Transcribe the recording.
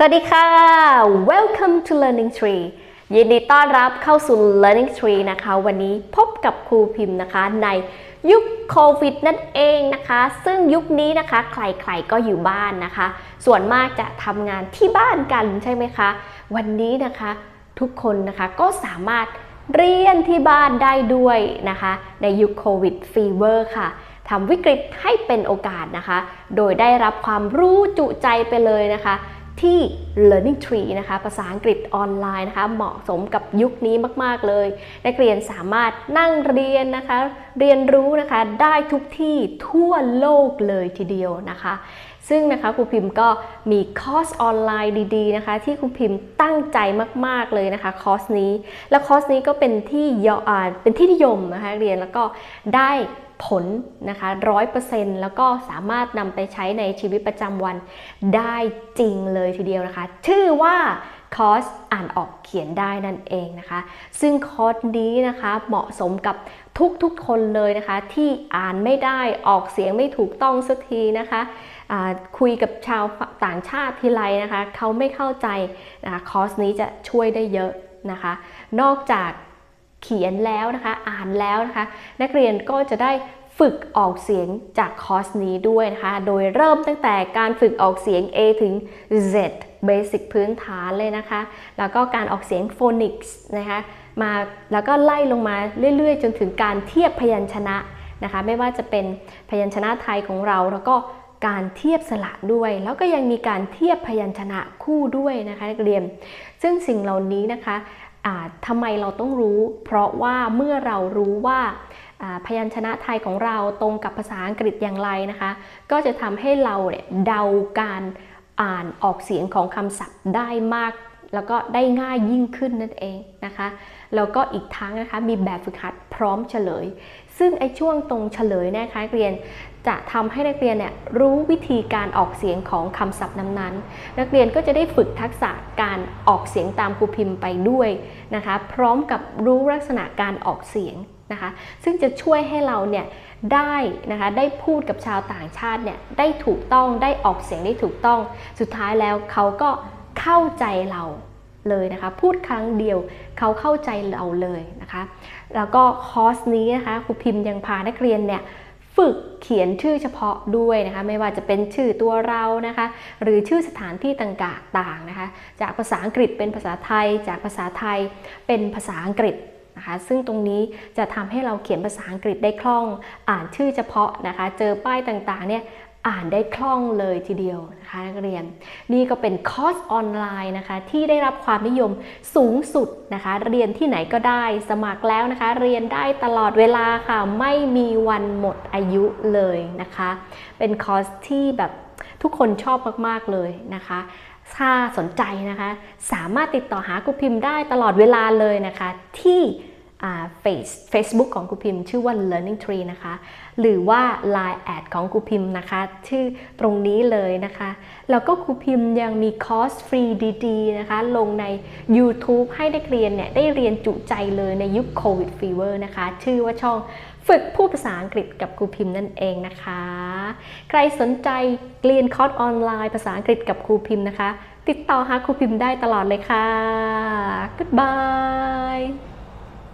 สวัสดีค่ะ Welcome to Learning Tree ยินดีต้อนรับเข้าสู่ Learning Tree นะคะ วันนี้พบกับครูพิมพ์นะคะ ในยุคโควิดนั่นเองนะคะ ซึ่งยุคนี้นะคะ ใครๆก็อยู่บ้านนะคะ ส่วนมากจะทำงานที่บ้านกันใช่ไหมคะ วันนี้นะคะทุกคนนะคะก็สามารถเรียนที่บ้านได้ด้วยนะคะ ในยุคโควิดฟีเวอร์ค่ะทำวิกฤตให้เป็นโอกาสนะคะ โดยได้รับความรู้จุใจไปเลยนะคะ ที่ Learning Tree นะคะ ภาษาอังกฤษออนไลน์นะคะ เหมาะสมกับยุคนี้มาก ๆ เลย นักเรียนสามารถนั่งเรียนนะคะ เรียนรู้นะคะได้ทุกที่ทั่วโลกเลยทีเดียวนะคะ ซึ่งนะคะครูพิมพ์ก็มีคอร์สออนไลน์ดี ๆ นะคะ ที่ครูพิมพ์ตั้งใจมาก ๆ เลยนะคะคอร์สนี้ และคอร์สนี้ก็เป็นที่ยอ่าเป็นที่นิยมนะคะเรียนแล้วก็ได้ ผลนะคะร้อยเปอร์เซ็นต์แล้วก็สามารถนำไปใช้ในชีวิตประจำวันได้จริงเลยทีเดียวนะคะ ชื่อว่าคอร์สอ่านออกเขียนได้นั่นเองนะคะ ซึ่งคอร์สนี้นะคะเหมาะสมกับทุกๆคนเลยนะคะ ที่อ่านไม่ได้ออกเสียงไม่ถูกต้องสักทีนะคะคุยกับชาวต่างชาติทีไรนะคะ เขาไม่เข้าใจนะคะคอร์สนี้จะช่วยได้เยอะนะคะ นอกจาก เขียนแล้วนะคะ อ่านแล้วนะคะ นักเรียนก็จะได้ฝึกออกเสียงจากคอร์สนี้ด้วยนะคะ โดยเริ่มตั้งแต่การฝึกออกเสียง A ถึง Z Basic พื้นฐานเลยนะคะ แล้วก็การออกเสียง Phonics นะคะ มาแล้วก็ไล่ลงมาเรื่อยๆ จนถึงการเทียบพยัญชนะนะคะ ไม่ว่าจะเป็นพยัญชนะไทยของเรา แล้วก็การเทียบสระด้วย แล้วก็ยังมีการเทียบพยัญชนะคู่ด้วยนะคะนักเรียน ซึ่งสิ่งเหล่านี้นะคะ ทำไมเราต้องรู้ เพราะว่าเมื่อเรารู้ว่าพยัญชนะไทยของเราตรงกับภาษาอังกฤษอย่างไรนะคะ ก็จะทำให้เราเนี่ยเดาการอ่านออกเสียงของคำศัพท์ได้มาก แล้วก็ได้ง่ายยิ่งขึ้นนั่นเองนะคะ แล้วก็อีกทั้งนะคะมีแบบฝึกหัดพร้อมเฉลย ซึ่งไอ้ช่วงตรงเฉลยนะคะนักเรียนจะทำให้นักเรียนเนี่ยรู้วิธีการออกเสียงของคำศัพท์นั้นๆ นักเรียนก็จะได้ฝึกทักษะการออกเสียงตามครูพิมพ์ไปด้วยนะคะ พร้อมกับรู้ลักษณะการออกเสียงนะคะ ซึ่งจะช่วยให้เราเนี่ยได้นะคะได้พูดกับชาวต่างชาติเนี่ยได้ถูกต้องได้ออกเสียงได้ถูกต้อง สุดท้ายแล้วเขาก็ เข้าใจเราเลยนะคะ พูดครั้งเดียวเขาเข้าใจเราเลยนะคะ แล้วก็คอร์สนี้นะคะครูพิมพ์ยังพานักเรียนเนี่ยฝึกเขียนชื่อเฉพาะด้วยนะคะไม่ว่าจะเป็นชื่อตัวเรานะคะ หรือชื่อสถานที่ต่างๆนะคะ จากภาษาอังกฤษเป็นภาษาไทย จากภาษาไทยเป็นภาษาอังกฤษนะคะ ซึ่งตรงนี้จะทำให้เราเขียนภาษาอังกฤษได้คล่องอ่านชื่อเฉพาะนะคะ เจอป้ายต่างๆเนี่ย อ่านได้คล่องเลยทีเดียวนะคะนักเรียน นี่ก็เป็นคอร์สออนไลน์นะคะที่ได้รับความนิยมสูงสุดนะคะ เรียนที่ไหนก็ได้สมัครแล้วนะคะ เรียนได้ตลอดเวลาค่ะไม่มีวันหมดอายุเลยนะคะ เป็นคอร์สที่แบบทุกคนชอบมากๆเลยนะคะถ้าสนใจนะคะ สามารถติดต่อหาครูพิมพ์ได้ตลอดเวลาเลยนะคะที่ เฟซ Facebook ของครูพิมพ์ ชื่อว่า Learning Tree นะคะ หรือว่า Line แอดของครูพิมพ์นะคะ ชื่อตรงนี้เลยนะคะ แล้วก็ครูพิมพ์ยังมีคอร์สฟรีดีๆนะคะ ลงใน YouTube ให้นักเรียนเนี่ยได้เรียนจุใจเลยในยุคโควิดฟีเวอร์นะคะ ชื่อว่าช่องฝึกพูดภาษาอังกฤษกับครูพิมพ์นั่นเองนะคะ ใครสนใจเรียนคอร์สออนไลน์ภาษาอังกฤษกับครูพิมพ์นะคะ ติดต่อหาครูพิมพ์ได้ตลอดเลยค่ะ Goodbye